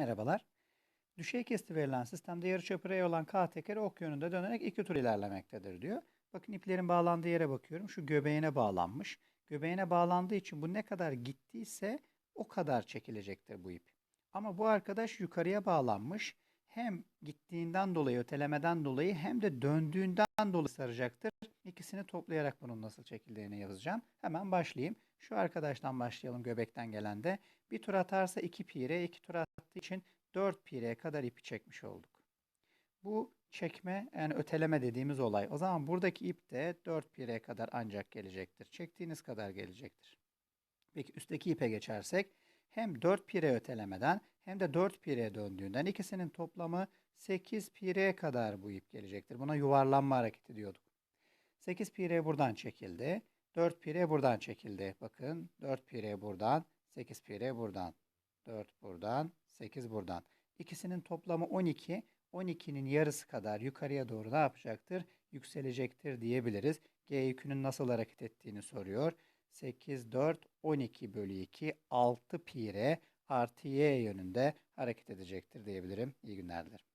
Merhabalar. Düşey kesti verilen sistemde yarıçapı R olan K tekeri ok yönünde dönerek iki tur ilerlemektedir diyor. Bakın iplerin bağlandığı yere bakıyorum. Şu göbeğine bağlanmış. Göbeğine bağlandığı için bu ne kadar gittiyse o kadar çekilecektir bu ip. Ama bu arkadaş yukarıya bağlanmış. Hem gittiğinden dolayı, ötelemeden dolayı hem de döndüğünden dolayı saracaktır. İkisini toplayarak bunun nasıl çekildiğini yazacağım. Hemen başlayayım. Şu arkadaştan başlayalım göbekten gelen de. Bir tur atarsa 2 pi r, 2 tur attığı için 4 pi r kadar ipi çekmiş olduk. Bu çekme yani öteleme dediğimiz olay. O zaman buradaki ip de 4 pi r kadar ancak gelecektir. Çektiğiniz kadar gelecektir. Peki üstteki ipe geçersek hem 4 pi r ötelemeden hem de 4 pi r döndüğünden ikisinin toplamı 8 pi r kadar bu ip gelecektir. Buna yuvarlanma hareketi diyorduk. 8 pi r buradan çekildi. 4 pi r buradan çekildi. Bakın 4 pi r buradan, 8 pi r buradan. 4 buradan, 8 buradan. İkisinin toplamı 12. 12'nin yarısı kadar yukarıya doğru ne yapacaktır? Yükselecektir diyebiliriz. G yükünün nasıl hareket ettiğini soruyor. 8, 4, 12 bölü 2, 6 pi r artı y yönünde hareket edecektir diyebilirim. İyi günler dilerim.